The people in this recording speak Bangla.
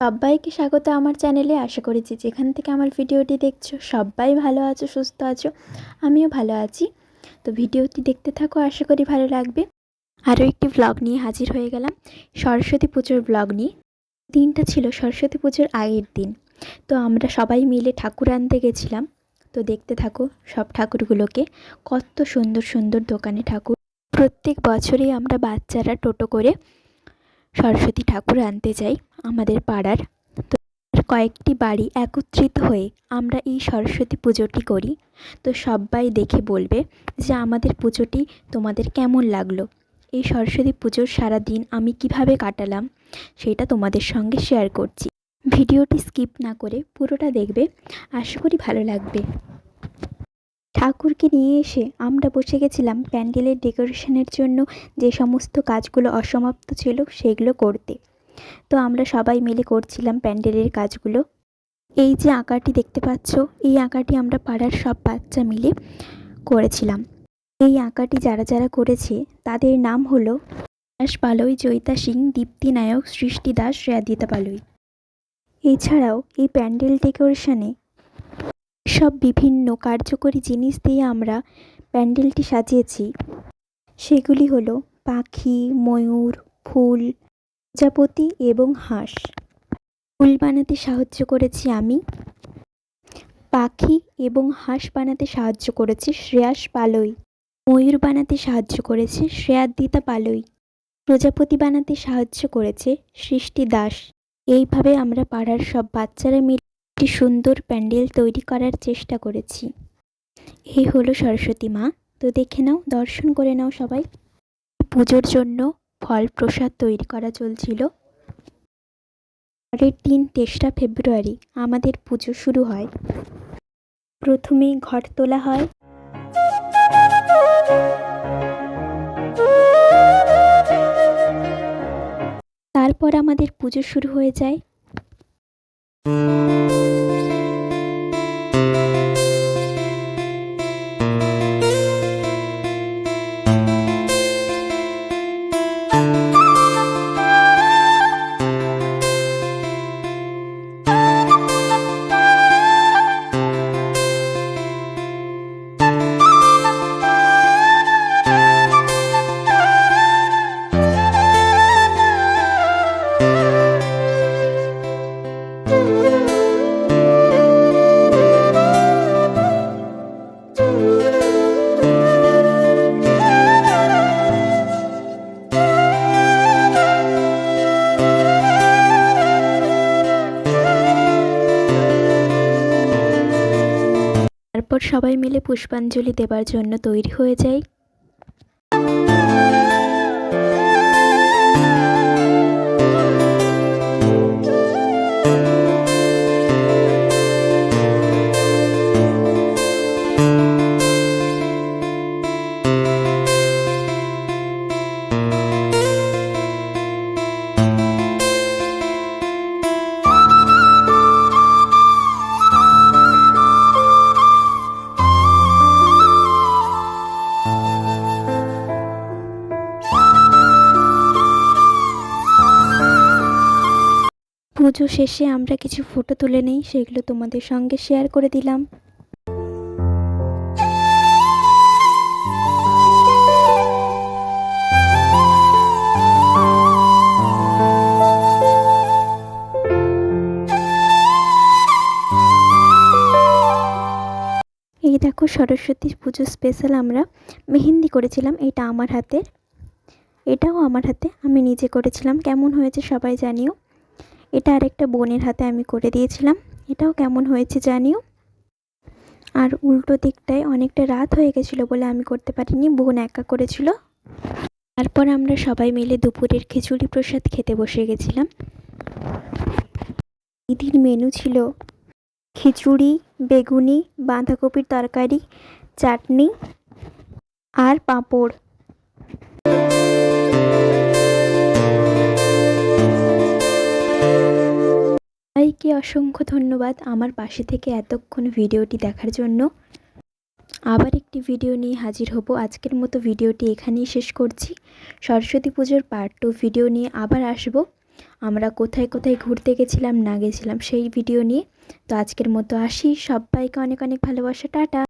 সবাইকে স্বাগত আমার চ্যানেলে। আশা করি যে যেখান থেকে আমার ভিডিওটি দেখছ, সবাই ভালো আছো, সুস্থ আছো, আমিও ভালো আছি। তো ভিডিওটি দেখতে থাকো, আশা করি ভালো লাগবে। আরও একটি ব্লগ নিয়ে হাজির হয়ে গেলাম, সরস্বতী পুজোর ব্লগ নিয়ে। দিনটা ছিল সরস্বতী পুজোর আগের দিন। তো আমরা সবাই মিলে ঠাকুর আনতে গেছিলাম। তো দেখতে থাকো সব ঠাকুরগুলোকে, কত সুন্দর সুন্দর দোকানে ঠাকুর। প্রত্যেক বছরই আমরা বাচ্চারা টোটো করে সরস্বতী ঠাকুর আনতে যাই আমাদের পাড়ার। তো কয়েকটি বাড়ি একত্রিত হয়ে আমরা এই সরস্বতী পুজোটি করি। তো সবাই দেখে বলবে যে আমাদের পুজোটি তোমাদের কেমন লাগল? এই সরস্বতী পুজোর সারা দিন আমি কীভাবে কাটালাম সেটা তোমাদের সঙ্গে শেয়ার করছি। ভিডিওটি স্কিপ না করে পুরোটা দেখবে। আশা করি ভালো লাগবে। ঠাকুরকে নিয়ে এসে আমরা বসে গেছিলাম প্যান্ডেলের ডেকোরেশনের জন্য যে সমস্ত কাজগুলো অসমাপ্ত ছিল সেগুলো করতে। তো আমরা সবাই মিলে করছিলাম প্যান্ডেলের কাজগুলো। এই যে আঁকাটি দেখতে পাচ্ছ, এই আঁকাটি আমরা পাড়ার সব বাচ্চা মিলে করেছিলাম। এই আঁকাটি যারা যারা করেছে, তাদের নাম হলো দাস পালই জয়িতা সিং, দীপ্তি নায়ক, সৃষ্টি দাস শ্রেয়াদিতা পালই এছাড়াও এই প্যান্ডেল ডেকোরেশনে সব বিভিন্ন কার্যকরী জিনিস দিয়ে আমরা প্যান্ডেলটি সাজিয়েছি। সেগুলি হলো পাখি, ময়ূর, ফুল প্রজাপতি এবং হাঁস। ফুল বানাতে সাহায্য করেছি আমি। পাখি এবং হাঁস বানাতে সাহায্য করেছে শ্রেয়াস পালই। ময়ূর বানাতে সাহায্য করেছে শ্রেয়াদিতা পালই। প্রজাপতি বানাতে সাহায্য করেছে সৃষ্টি দাস। এইভাবে আমরা পাড়ার সব বাচ্চারা মিলে একটি সুন্দর প্যান্ডেল তৈরি করার চেষ্টা করেছি। এই হলো সরস্বতী মা। তো দেখে নাও, দর্শন করে নাও সবাই। পুজোর জন্য ফল প্রসাদ তৈরি করা চলছিল। পরের দিন তেসরা ফেব্রুয়ারি আমাদের পুজো শুরু হয়। প্রথমেই ঘট তোলা হয়। তারপর আমাদের পুজো শুরু হয়ে যায়। তারপর সবাই মিলে পুষ্পাঞ্জলি দেবার জন্য তৈরি হয়ে যাই পুজো শেষে আমরা কিছু ফটো তুলে নেই, সেগুলো তোমাদের সঙ্গে শেয়ার করে দিলাম। এই দেখো সরস্বতী পুজো স্পেশাল আমরা মেহেন্দি করেছিলাম, এটা আমার হাতের। এটাও আমার হাতে, আমি নিজে করেছিলাম। কেমন হয়েছে সবাই জানিও। এটা আরেকটা বোনের হাতে আমি করে দিয়েছিলাম। এটাও কেমন হয়েছে জানিও? আর উল্টো দিকটায় অনেকটা রাত হয়ে গেছিল বলে আমি করতে পারিনি, বোন একা করেছিল। তারপর আমরা সবাই মিলে দুপুরের খিচুড়ি প্রসাদ খেতে বসে গেছিলাম। দিদির মেনু ছিল খিচুড়ি, বেগুনি, বাঁধাকপির তরকারি, চাটনি আর পাঁপড়। সবাইকে অসংখ্য ধন্যবাদ আমার পাশে থেকে এতক্ষণ ভিডিওটি দেখার জন্য। আবার একটি ভিডিও নিয়ে হাজির হব। আজকের মতো ভিডিওটি এখানেই শেষ করছি। সরস্বতী পুজোর পার্ট টু ভিডিও নিয়ে আবার আসব। আমরা কোথায় কোথায় ঘুরতে গেছিলাম, না গেছিলাম সেই ভিডিও নিয়ে। তো আজকের মতো আসি। সবাইকে অনেক অনেক ভালোবাসা। টাটা।